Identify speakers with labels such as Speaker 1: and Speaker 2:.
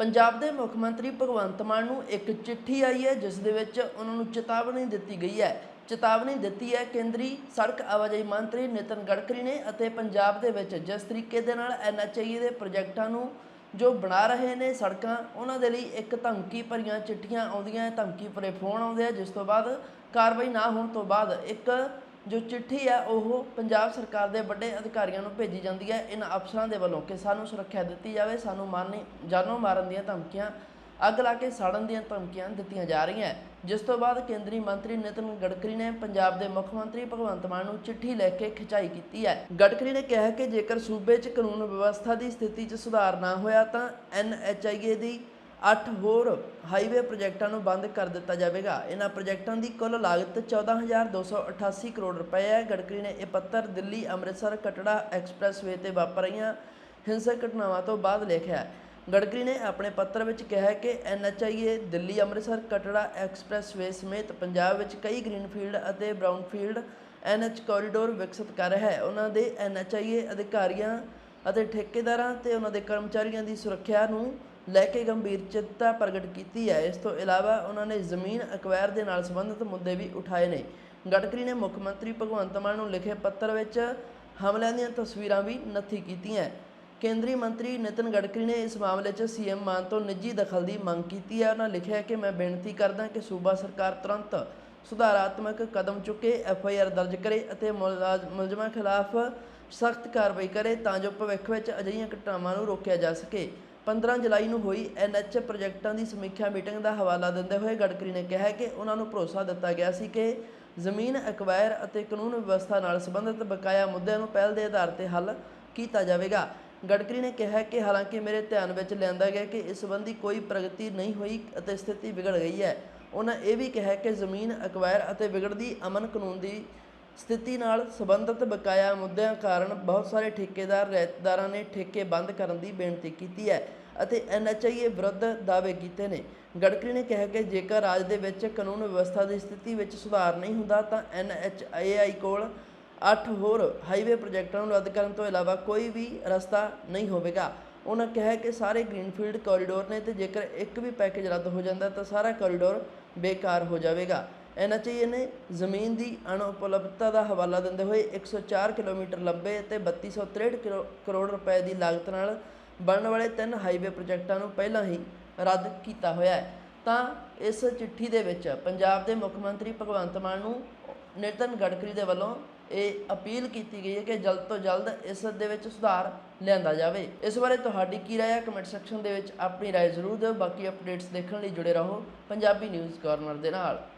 Speaker 1: ਪੰਜਾਬ ਦੇ ਮੁੱਖ ਮੰਤਰੀ ਭਗਵੰਤ ਮਾਨ ਨੂੰ ਇੱਕ ਚਿੱਠੀ ਆਈ ਹੈ, ਜਿਸ ਦੇ ਵਿੱਚ ਉਹਨਾਂ ਨੂੰ ਚੇਤਾਵਨੀ ਦਿੱਤੀ ਗਈ ਹੈ। ਚੇਤਾਵਨੀ ਦਿੱਤੀ ਹੈ, ਕੇਂਦਰੀ ਸੜਕ ਆਵਾਜਾਈ ਮੰਤਰੀ ਨਿਤਨ ਗਡਕਰੀ ਨੇ ਅਤੇ ਪੰਜਾਬ ਦੇ ਵਿੱਚ ਜਿਸ ਤਰੀਕੇ ਦੇ ਨਾਲ ਐਨਐਚਆਈ ਦੇ ਪ੍ਰੋਜੈਕਟਾਂ ਨੂੰ ਜੋ ਬਣਾ ਰਹੇ ਨੇ ਸੜਕਾਂ, ਉਹਨਾਂ ਦੇ ਲਈ ਇੱਕ ਧਮਕੀ ਭਰੀਆਂ ਚਿੱਠੀਆਂ ਆਉਂਦੀਆਂ ਧਮਕੀ ਭਰੇ ਫੋਨ ਆਉਂਦੇ ਆ, ਜਿਸ ਤੋਂ ਬਾਅਦ ਕਾਰਵਾਈ ਨਾ ਹੋਣ ਤੋਂ ਬਾਅਦ ਇੱਕ ਜੋ ਚਿੱਠੀ ਹੈ, ਉਹ ਪੰਜਾਬ ਸਰਕਾਰ ਦੇ ਵੱਡੇ ਅਧਿਕਾਰੀਆਂ ਨੂੰ ਭੇਜੀ ਜਾਂਦੀ ਹੈ। ਇਹਨਾਂ ਅਫਸਰਾਂ ਦੇ ਵੱਲੋਂ ਕਿ ਸਾਨੂੰ ਸੁਰੱਖਿਆ ਦਿੱਤੀ ਜਾਵੇ। ਸਾਨੂੰ ਮਾਰਨੀ, ਜਾਨੋਂ ਮਾਰਨ ਦੀਆਂ ਧਮਕੀਆਂ, ਅੱਗ ਲਾ ਕੇ ਸਾੜਨ ਦੀਆਂ ਧਮਕੀਆਂ ਦਿੱਤੀਆਂ ਜਾ ਰਹੀਆਂ ਜਿਸ ਤੋਂ ਬਾਅਦ ਕੇਂਦਰੀ ਮੰਤਰੀ ਨਿਤਨ ਗਡਕਰੀ ਨੇ ਪੰਜਾਬ ਦੇ ਮੁੱਖ ਮੰਤਰੀ ਭਗਵੰਤ ਮਾਨ ਨੂੰ ਚਿੱਠੀ ਲੈ ਕੇ ਖਿਚਾਈ ਕੀਤੀ ਹੈ। ਗਡਕਰੀ ਨੇ ਕਿਹਾ ਕਿ ਜੇਕਰ ਸੂਬੇ 'ਚ ਕਾਨੂੰਨ ਵਿਵਸਥਾ ਦੀ ਸਥਿਤੀ 'ਚ ਸੁਧਾਰ ਨਾ ਹੋਇਆ ਤਾਂ ਐਨਐਚਆਈਏ ਦੀ 8 ਹੋਰ ਹਾਈਵੇ ਪ੍ਰੋਜੈਕਟਾਂ ਨੂੰ ਬੰਦ ਕਰ ਦਿੱਤਾ ਜਾਵੇਗਾ। ਇਹਨਾਂ ਪ੍ਰੋਜੈਕਟਾਂ ਦੀ ਕੁੱਲ ਲਾਗਤ 14288 ਕਰੋੜ ਰੁਪਏ ਹੈ। ਗਡਕਰੀ ਨੇ ਇਹ ਪੱਤਰ ਦਿੱਲੀ ਅੰਮ੍ਰਿਤਸਰ ਕਟੜਾ ਐਕਸਪ੍ਰੈਸਵੇ ਤੇ ਵਾਪਰ ਰਹੀਆਂ ਹਿੰਸਕ ਘਟਨਾਵਾਂ ਤੋਂ ਬਾਅਦ ਲਿਖਿਆ ਗਡਕਰੀ ਨੇ ਆਪਣੇ ਪੱਤਰ ਵਿੱਚ ਕਿਹਾ ਹੈ ਕਿ ਐਨਐਚਆਈਏ ਦਿੱਲੀ ਅੰਮ੍ਰਿਤਸਰ ਕਟੜਾ ਐਕਸਪ੍ਰੈਸਵੇ ਸਮੇਤ ਪੰਜਾਬ ਵਿੱਚ ਕਈ ਗ੍ਰੀਨਫੀਲਡ ਅਤੇ ਬ੍ਰਾਊਨਫੀਲਡ ਐਨਐਚ ਕੋਰੀਡੋਰ ਵਿਕਸਿਤ ਕਰ ਰਿਹਾ ਹੈ। ਉਹਨਾਂ ਦੇ ਐਨਐਚਆਈਏ ਅਧਿਕਾਰੀਆਂ ਅਤੇ ਠੇਕੇਦਾਰਾਂ ਤੇ ਉਹਨਾਂ ਦੇ ਕਰਮਚਾਰੀਆਂ ਦੀ ਸੁਰੱਖਿਆ ਨੂੰ ਲੈ ਕੇ ਗੰਭੀਰ ਚਿੰਤਾ ਪ੍ਰਗਟ ਕੀਤੀ ਹੈ। ਇਸ ਤੋਂ ਇਲਾਵਾ ਉਹਨਾਂ ਨੇ ਜ਼ਮੀਨ ਅਕਵਾਇਰ ਦੇ ਨਾਲ ਸੰਬੰਧਿਤ ਮੁੱਦੇ ਵੀ ਉਠਾਏ ਨੇ। ਗਡਕਰੀ ਨੇ ਮੁੱਖ ਮੰਤਰੀ ਭਗਵੰਤ ਮਾਨ ਨੂੰ ਲਿਖੇ ਪੱਤਰ ਵਿੱਚ ਹਮਲਿਆਂ ਦੀਆਂ ਤਸਵੀਰਾਂ ਵੀ ਨੱਥੀ ਕੀਤੀਆਂ। ਕੇਂਦਰੀ ਮੰਤਰੀ ਨਿਤਨ ਗਡਕਰੀ ਨੇ ਇਸ ਮਾਮਲੇ 'ਚ ਸੀਐਮ ਮਾਨ ਤੋਂ ਨਿੱਜੀ ਦਖਲ ਦੀ ਮੰਗ ਕੀਤੀ ਹੈ। ਉਹਨਾਂ ਲਿਖਿਆ ਕਿ ਮੈਂ ਬੇਨਤੀ ਕਰਦਾ ਕਿ ਸੂਬਾ ਸਰਕਾਰ ਤੁਰੰਤ ਸੁਧਾਰਾਤਮਕ ਕਦਮ ਚੁੱਕੇ, ਐਫ ਆਈ ਆਰ ਦਰਜ ਕਰੇ ਅਤੇ ਮੁਲਾਜ਼- ਮੁਲਜ਼ਮਾਂ ਖਿਲਾਫ ਸਖਤ ਕਾਰਵਾਈ ਕਰੇ ਤਾਂ ਜੋ ਭਵਿੱਖ ਵਿੱਚ ਅਜਿਹੀਆਂ ਘਟਨਾਵਾਂ ਨੂੰ ਰੋਕਿਆ ਜਾ ਸਕੇ। 15 ਜੁਲਾਈ ਨੂੰ ਹੋਈ ਐਨਐਚ ਪ੍ਰੋਜੈਕਟਾਂ ਦੀ ਸਮੀਖਿਆ ਮੀਟਿੰਗ ਦਾ ਹਵਾਲਾ ਦਿੰਦੇ ਹੋਏ ਗਡਕਰੀ ਨੇ ਕਿਹਾ ਕਿ ਉਹਨਾਂ ਨੂੰ ਭਰੋਸਾ ਦਿੱਤਾ ਗਿਆ ਸੀ ਕਿ ਜ਼ਮੀਨ ਅਕਵਾਇਰ ਅਤੇ ਕਾਨੂੰਨ ਵਿਵਸਥਾ ਨਾਲ ਸੰਬੰਧਿਤ ਬਕਾਇਆ ਮੁੱਦਿਆਂ ਨੂੰ ਪਹਿਲ ਦੇ ਆਧਾਰ ਤੇ ਹੱਲ ਕੀਤਾ ਜਾਵੇਗਾ। ਗਡਕਰੀ ਨੇ ਕਿਹਾ ਕਿ ਹਾਲਾਂਕਿ ਮੇਰੇ ਧਿਆਨ ਵਿੱਚ ਲਿਆਂਦਾ ਗਿਆ ਕਿ ਇਸ ਸੰਬੰਧੀ ਕੋਈ ਪ੍ਰਗਤੀ ਨਹੀਂ ਹੋਈ ਅਤੇ ਸਥਿਤੀ ਵਿਗੜ ਗਈ ਹੈ। ਉਹਨਾਂ ਇਹ ਵੀ ਕਿਹਾ ਕਿ ਜ਼ਮੀਨ ਅਕਵਾਇਰ ਅਤੇ ਵਿਗੜਦੀ ਅਮਨ ਕਾਨੂੰਨ ਦੀ ਸਥਿਤੀ ਨਾਲ ਸੰਬੰਧਿਤ ਬਕਾਇਆ ਮੁੱਦਿਆਂ ਕਾਰਨ ਬਹੁਤ ਸਾਰੇ ਠੇਕੇਦਾਰ ਰਹਿਤਦਾਰਾਂ ਨੇ ਠੇਕੇ ਬੰਦ ਕਰਨ ਦੀ ਬੇਨਤੀ ਕੀਤੀ ਹੈ ਅਤੇ ਐਨਐਚਆਈਏ ਵਿਰੁੱਧ ਦਾਅਵੇ ਕੀਤੇ ਨੇ। ਗਡਕਰੀ ਨੇ ਕਿਹਾ ਕਿ ਜੇਕਰ ਰਾਜ ਦੇ ਵਿੱਚ ਕਾਨੂੰਨ ਵਿਵਸਥਾ ਦੀ ਸਥਿਤੀ ਵਿੱਚ ਸੁਧਾਰ ਨਹੀਂ ਹੁੰਦਾ ਤਾਂ ਐਨਐਚਆਈਆਈ ਕੋਲ 8 ਹੋਰ ਹਾਈਵੇ ਪ੍ਰੋਜੈਕਟਾਂ ਨੂੰ ਰੱਦ ਕਰਨ ਤੋਂ ਇਲਾਵਾ ਕੋਈ ਵੀ ਰਸਤਾ ਨਹੀਂ ਹੋਵੇਗਾ। ਉਹਨਾਂ ਕਿਹਾ ਕਿ ਸਾਰੇ ਗ੍ਰੀਨਫੀਲਡ ਕੋਰੀਡੋਰ ਨੇ ਤੇ ਜੇਕਰ ਇੱਕ ਵੀ ਪੈਕੇਜ ਰੱਦ ਹੋ ਜਾਂਦਾ ਤਾਂ ਸਾਰਾ ਕੋਰੀਡੋਰ ਬੇਕਾਰ ਹੋ ਜਾਵੇਗਾ। ਐਨਐਚਏ ਨੇ ਜ਼ਮੀਨ ਦੀ ਅਣਉਪਲਬਧਤਾ ਦਾ ਹਵਾਲਾ ਦਿੰਦੇ ਹੋਏ 104 ਕਿਲੋਮੀਟਰ ਲੰਬੇ ਅਤੇ 3263 ਕਰੋ- ਕਰੋੜ ਰੁਪਏ ਦੀ ਲਾਗਤ ਨਾਲ ਬਣਨ ਵਾਲੇ ਤਿੰਨ ਹਾਈਵੇ ਪ੍ਰੋਜੈਕਟਾਂ ਨੂੰ ਪਹਿਲਾਂ ਹੀ ਰੱਦ ਕੀਤਾ ਹੋਇਆ ਹੈ। ਤਾਂ ਇਸ ਚਿੱਠੀ ਦੇ ਵਿੱਚ ਪੰਜਾਬ ਦੇ ਮੁੱਖ ਮੰਤਰੀ ਭਗਵੰਤ ਮਾਨ ਨੂੰ ਨਿਤਨ ਗਡਕਰੀ ਦੇ ਵੱਲੋਂ ਇਹ ਅਪੀਲ ਕੀਤੀ ਗਈ ਹੈ ਕਿ ਜਲਦ ਤੋਂ ਜਲਦ ਇਸ ਦੇ ਵਿੱਚ ਸੁਧਾਰ ਲਿਆਂਦਾ ਜਾਵੇ। ਇਸ ਬਾਰੇ ਤੁਹਾਡੀ ਕੀ ਰਾਏ ਹੈ? ਕਮੈਂਟ ਸੈਕਸ਼ਨ ਦੇ ਵਿੱਚ ਆਪਣੀ ਰਾਏ ਜ਼ਰੂਰ ਦਿਓ। ਬਾਕੀ ਅਪਡੇਟਸ ਦੇਖਣ ਲਈ ਜੁੜੇ ਰਹੋ ਪੰਜਾਬੀ ਨਿਊਜ਼ ਕਾਰਨਰ ਦੇ ਨਾਲ।